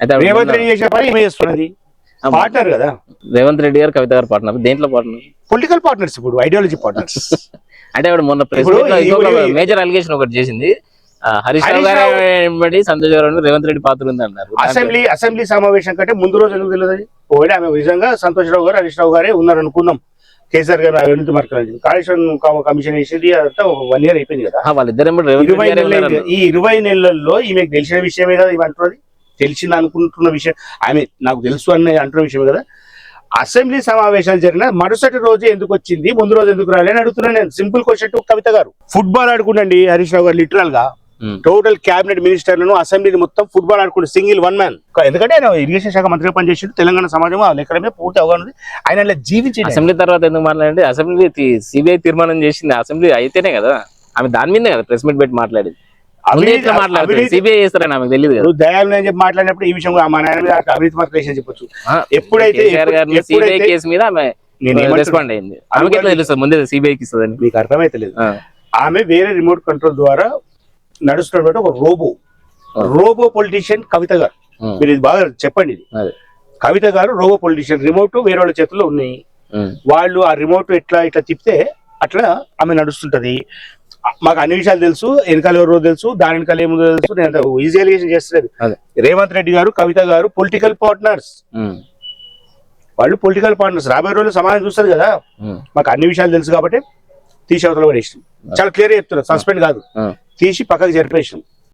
రేవంత్ రెడ్డి చేసిన పని ఈమె చేస్తున్నది? పార్ట్నర్ కదా. రేవంత్ రెడ్డి గారు కవిత గారు పార్ట్నర్ దేంట్లో పార్ట్నర్ పొలిటికల్ పార్ట్నర్స్ ఇప్పుడు ఐడియాలజీ పార్ట్నర్స్ అంటే ఆవిడ మొన్న ప్రెస్ మేజర్ అలిగేషన్ ఒకటి చేసింది. హరీష్ రావు గారు సంతోష్ గారు రేవంత్ రెడ్డి పాత్ర ఉంది అన్నారు. అసెంబ్లీ అసెంబ్లీ సమావేశం కంటే ముందు రోజు ఎందుకు తెలియదు? ఒకవేళ ఆమె నిజంగా సంతోష్ రావు గారు హరీష్ రావు గారే ఉన్నారు అనుకుందాం కేసీఆర్ గారు అవినీతి మార్గాలు. కాళేశ్వరం కమిషన్ వేసింది అదంతా వన్ ఇయర్ అయిపోయింది కదా. వాళ్ళిద్దరు ఈ ఇరవై నెలల్లో ఈమెకు తెలిసిన విషయమే కదా ఇవి అంటున్నది తెలిసింది అనుకుంటున్న విషయం ఆమె నాకు తెలుసు అనే అంటున్న విషయమే కదా. అసెంబ్లీ సమావేశాలు జరిగిన మరుసటి రోజు ఎందుకు వచ్చింది ముందు రోజు ఎందుకు రాలే అని అడుగుతున్నాను నేను. సింపుల్ క్వశ్చన్ టు కవిత గారు. ఫుట్బాల్ ఆడుకుండండి హరీష్ రావు గారు లిటరల్గా. టోటల్ క్యాబినెట్ మినిస్టర్లను అసెంబ్లీని మొత్తం ఫుట్బాల్ ఆడుకుంటే సింగిల్ వన్ మ్యాన్ ఎందుకంటే ఆయన ఇరిగేషన్ శాఖ మంత్రిగా పనిచేసి తెలంగాణ సమాజం మీద పూర్తి అవగాహన ఉంది. ఆయన అలా జీవించి అసెంబ్లీ తర్వాత ఎందుకు మాట్లాడండి? అసెంబ్లీ సిబిఐ తీర్మానం చేసింది అసెంబ్లీ అయితేనే కదా. ఆమె దాని మీదే కదా ప్రెస్ మీట్ పెట్టి మాట్లాడేది. మాట్లాడుతుంది సిబిఐ చేస్తారని ఆమెకు తెలియదు కదా. దయాలు చెప్పి మాట్లాడినప్పుడు ఈ విషయం మా నాయన మీద అవినీతి వేసి చెప్పొచ్చు. ఎప్పుడైతే సిబిఐ కేసు మీద ఆమె రెస్పాండ్ అయింది. ఆమెకి ఎట్లా తెలుస్తుంది? ముందే సిబిఐకి ఇస్తుందని. మీకు అర్థమైతలేదు ఆమె వేరే రిమోట్ కంట్రోల్ ద్వారా నడుస్తున్నటువంటి ఒక రోబో. రోబో పొలిటీషియన్ కవిత గారు. మీరు ఇది బాగా చెప్పండి ఇది. కవిత గారు రోబో పొలిటీషియన్. రిమోట్ వేరే వాళ్ళ చేతుల్లో ఉన్నాయి. వాళ్ళు ఆ రిమోట్ ఎట్లా ఇట్లా తిప్పితే అట్లా ఆమె నడుస్తుంటది. మాకు అన్ని విషయాలు తెలుసు వెనకాల ఎవరో తెలుసు దాని వెనకాల ఏముందో తెలుసు నేను ఈజీ అలిగేషన్ చేస్తలేదు. రేవంత్ రెడ్డి గారు కవిత గారు పొలిటికల్ పార్ట్నర్స్ వాళ్ళు పొలిటికల్ పార్ట్నర్స్ రాబోయే రోజులు సమాజం చూస్తారు కదా. మాకు అన్ని విషయాలు తెలుసు కాబట్టి తీసి అవతల పడేసినాం. చాలా క్లియర్ చెప్తున్నా సస్పెండ్ కాదు. తీసి పక్కకు జరిపేసినాం.